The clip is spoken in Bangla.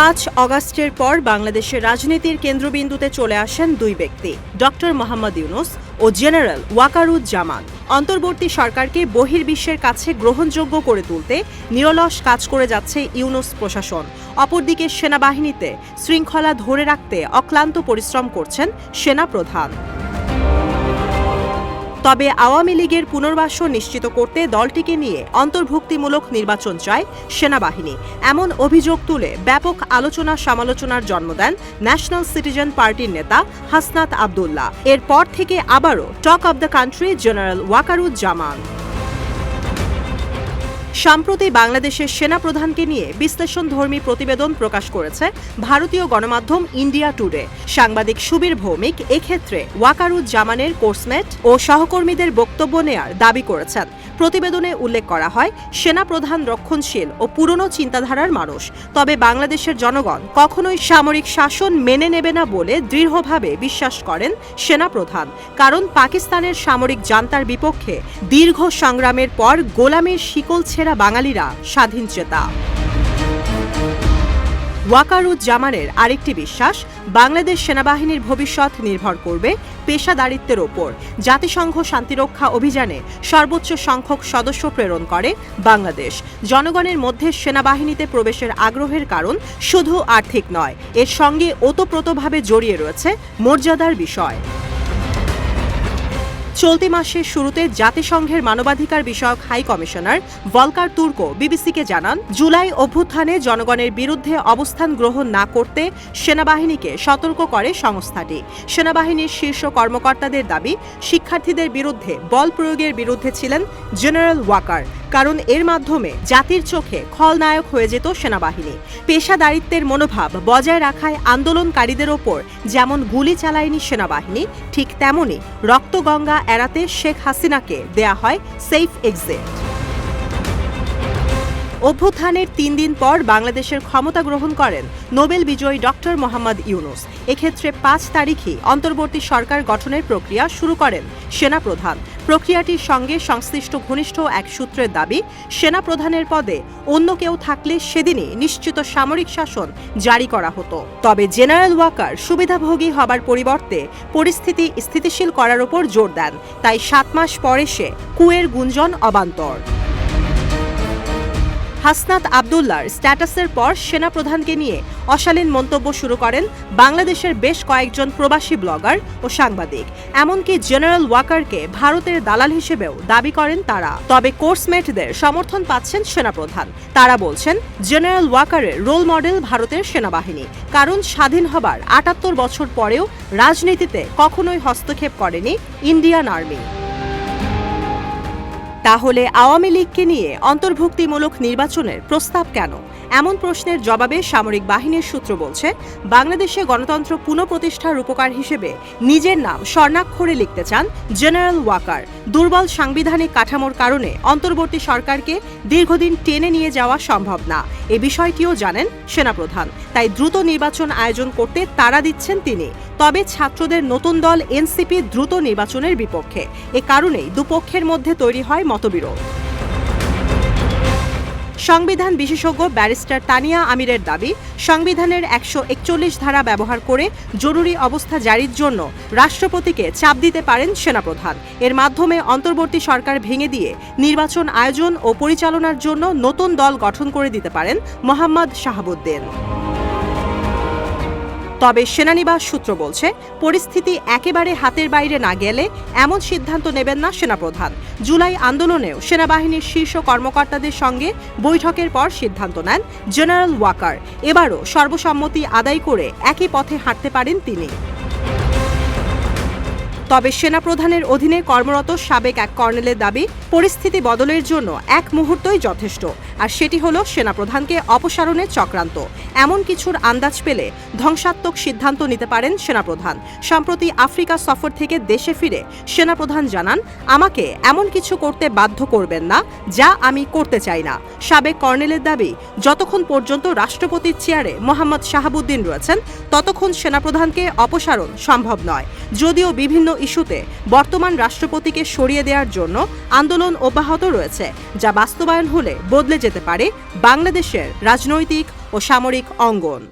পাঁচ অগাস্টের পর বাংলাদেশের রাজনীতির কেন্দ্রবিন্দুতে চলে আসেন দুই ব্যক্তি, ডক্টর মোহাম্মদ ইউনুস ও জেনারেল ওয়াকারুজ্জামান। অন্তর্বর্তী সরকারকে বহির্বিশ্বের কাছে গ্রহণযোগ্য করে তুলতে নিরলস কাজ করে যাচ্ছে ইউনুস প্রশাসন। অপরদিকে সেনাবাহিনীতে শৃঙ্খলা ধরে রাখতে অক্লান্ত পরিশ্রম করছেন সেনাপ্রধান। তবে আওয়ামী লীগের পুনর্বাসন নিশ্চিত করতে দলটিকে নিয়ে অন্তর্ভুক্তিমূলক নির্বাচন চায় সেনাবাহিনী। এমন অভিযোগ তুলে ব্যাপক আলোচনা সমালোচনার জন্ম দেন ন্যাশনাল সিটিজেন পার্টির নেতা হাসনাত আবদুল্লাহ। এরপর থেকে আবারও talk of the country general Wakeruzzaman. সম্প্রতি বাংলাদেশের সেনাপ্রধানকে নিয়ে বিশ্লেষণধর্মী প্রতিবেদন প্রকাশ করেছে ভারতীয় গণমাধ্যম ইন্ডিয়া টুডে। সাংবাদিক সুবীর ভৌমিক এক্ষেত্রে ওয়াকারুজ্জামানের কোর্সমেট ও সহকর্মীদের বক্তব্য নেয়ার দাবি করেছেন। প্রতিবেদনে উল্লেখ করা হয়, সেনাপ্রধান রক্ষণশীল ও পুরনো চিন্তাধারার মানুষ, তবে বাংলাদেশের জনগণ কখনোই সামরিক শাসন মেনে নেবে না বলে দৃঢ়ভাবে বিশ্বাস করেন সেনাপ্রধান, কারণ পাকিস্তানের সামরিক জান্তার বিপক্ষে দীর্ঘ সংগ্রামের পর গোলামের শিকল ছেঁড়া বাঙালিরা স্বাধীন চেতা। ওয়াকারুজ্জামানের আরেকটি বিশ্বাস, বাংলাদেশ সেনাবাহিনীর ভবিষ্যৎ নির্ভর করবে পেশাদারিত্বের ওপর। জাতিসংঘ শান্তিরক্ষা অভিযানে সর্বোচ্চ সংখ্যক সদস্য প্রেরণ করে বাংলাদেশ। জনগণের মধ্যে সেনাবাহিনীতে প্রবেশের আগ্রহের কারণ শুধু আর্থিক নয়, এর সঙ্গে ওতপ্রোতভাবে জড়িয়ে রয়েছে মর্যাদার বিষয়। চলতি মাসের শুরুতে জাতিসংঘের মানবাধিকার বিষয়ক হাই কমিশনার ভলকার তুর্কো বিবিসিকে জানান, জুলাই অভ্যুত্থানে জনগণের বিরুদ্ধে অবস্থান গ্রহণ না করতে সেনাবাহিনীকে সতর্ক করে সংস্থাটি। সেনাবাহিনীর শীর্ষ কর্মকর্তাদের দাবি, শিক্ষার্থীদের বিরুদ্ধে বল প্রয়োগের বিরুদ্ধে ছিলেন জেনারেল ওয়াকার, কারণ এর মাধ্যমে জাতির চোখে খলনায়ক হয়ে যেত সেনাবাহিনী। পেশাদারিত্বের মনোভাব বজায় রাখায় আন্দোলনকারীদের ওপর যেমন গুলি চালায়নি সেনাবাহিনী, ঠিক তেমনি রক্তগঙ্গা এড়াতে শেখ হাসিনাকে দেয়া হয় সেফ এক্সিট। অভ্যুত্থানের তিন দিন পর বাংলাদেশের ক্ষমতা গ্রহণ করেন নোবেল বিজয়ী ডক্টর মোহাম্মদ ইউনুস। এক্ষেত্রে পাঁচ তারিখই অন্তর্বর্তী সরকার গঠনের প্রক্রিয়া শুরু করেন সেনাপ্রধান। প্রক্রিয়াটির সঙ্গে সংশ্লিষ্ট ঘনিষ্ঠ এক সূত্রের দাবি, সেনাপ্রধানের পদে অন্য কেউ থাকলে সেদিনই নিশ্চিত সামরিক শাসন জারি করা হতো। তবে জেনারেল ওয়াকার সুবিধাভোগী হবার পরিবর্তে পরিস্থিতি স্থিতিশীল করার উপর জোর দেন। তাই সাত মাস পরে সে কুয়ের গুঞ্জন অবান্তর। হাসনাত আবদুল্লার স্ট্যাটাসের পর সেনাপ্রধানকে নিয়ে অশালীন মন্তব্য শুরু করেন বাংলাদেশের বেশ কয়েকজন প্রবাসী ব্লগার ও সাংবাদিক। এমনকি জেনারেল ওয়াকারকে ভারতের দালাল হিসেবেও দাবি করেন তারা। তবে কোর্সমেটদের সমর্থন পাচ্ছেন সেনাপ্রধান। তারা বলছেন, জেনারেল ওয়াকারের রোল মডেল ভারতের সেনাবাহিনী, কারণ স্বাধীন হবার আটাত্তর বছর পরেও রাজনীতিতে কখনোই হস্তক্ষেপ করেনি ইন্ডিয়ান আর্মি। তাহলে আওয়ামী লীগকে নিয়ে অন্তর্ভুক্তিমূলক নির্বাচনের প্রস্তাব কেন? এমন প্রশ্নের জবাবে সামরিক বাহিনীর সূত্র বলছে, বাংলাদেশে গণতন্ত্র পুনঃপ্রতিষ্ঠার উপকার হিসেবে নিজের নাম স্বর্ণাক্ষরে লিখতে চান জেনারেল ওয়াকার। দুর্বল সাংবিধানিক কাঠামোর কারণে অন্তর্বর্তী সরকারকে দীর্ঘদিন টেনে নিয়ে যাওয়া সম্ভব না। এ বিষয়টিও জানেন সেনাপ্রধান। তাই দ্রুত নির্বাচন আয়োজন করতে তাড়া দিচ্ছেন তিনি। তবে ছাত্রদের নতুন দল এনসিপি দ্রুত নির্বাচনের বিপক্ষে। এ কারণেই দুপক্ষের মধ্যে তৈরি হয় মতবিরোধ। সংবিধান বিশেষজ্ঞ ব্যারিস্টার তানিয়া আমিরের দাবি, সংবিধানের একশো একচল্লিশ ধারা ব্যবহার করে জরুরি অবস্থা জারির জন্য রাষ্ট্রপতিকে চাপ দিতে পারেন সেনাপ্রধান। এর মাধ্যমে অন্তর্বর্তী সরকার ভেঙে দিয়ে নির্বাচন আয়োজন ও পরিচালনার জন্য নতুন দল গঠন করে দিতে পারেন মোহাম্মদ শাহাবুদ্দিন। তবে সেনানিবাস সূত্র বলছে, পরিস্থিতি একেবারে হাতের বাইরে না গেলে এমন সিদ্ধান্ত নেবেন না সেনাপ্রধান। জুলাই আন্দোলনেও সেনাবাহিনীর শীর্ষ কর্মকর্তাদের সঙ্গে বৈঠকের পর সিদ্ধান্ত নেন জেনারেল ওয়াকার। এবারও সর্বসম্মতি আদায় করে একই পথে হাঁটতে পারেন তিনি। তবে সেনাপ্রধানের অধীনে কর্মরত সাবেক এক কর্নেলের দাবি, পরিস্থিতি বদলের জন্য এক মুহূর্তই যথেষ্ট। আর সেটি হলো সেনাপ্রধানকে অপসারণের চক্রান্ত। এমন কিছুর আন্দাজ পেলে ধ্বংসাত্মক সিদ্ধান্ত নিতে পারেন সেনাপ্রধান। সম্প্রতি আফ্রিকা সফর থেকে দেশে ফিরে সেনাপ্রধান জানান, আমাকে এমন কিছু করতে বাধ্য করবেন না, যা আমি করতে চাই না। সাবেক কর্নেলের দাবি, যতক্ষণ পর্যন্ত রাষ্ট্রপতির চেয়ারে মোহাম্মদ শাহাবুদ্দিন রয়েছেন, ততক্ষণ সেনাপ্রধানকে অপসারণ সম্ভব নয়। যদিও বিভিন্ন ইস্যুতে বর্তমান রাষ্ট্রপতিকে সরিয়ে দেওয়ার জন্য আন্দোলন অব্যাহত রয়েছে, যা বাস্তবায়ন হলে বদলে যেতে পারে বাংলাদেশের রাজনৈতিক ও সামরিক অঙ্গন।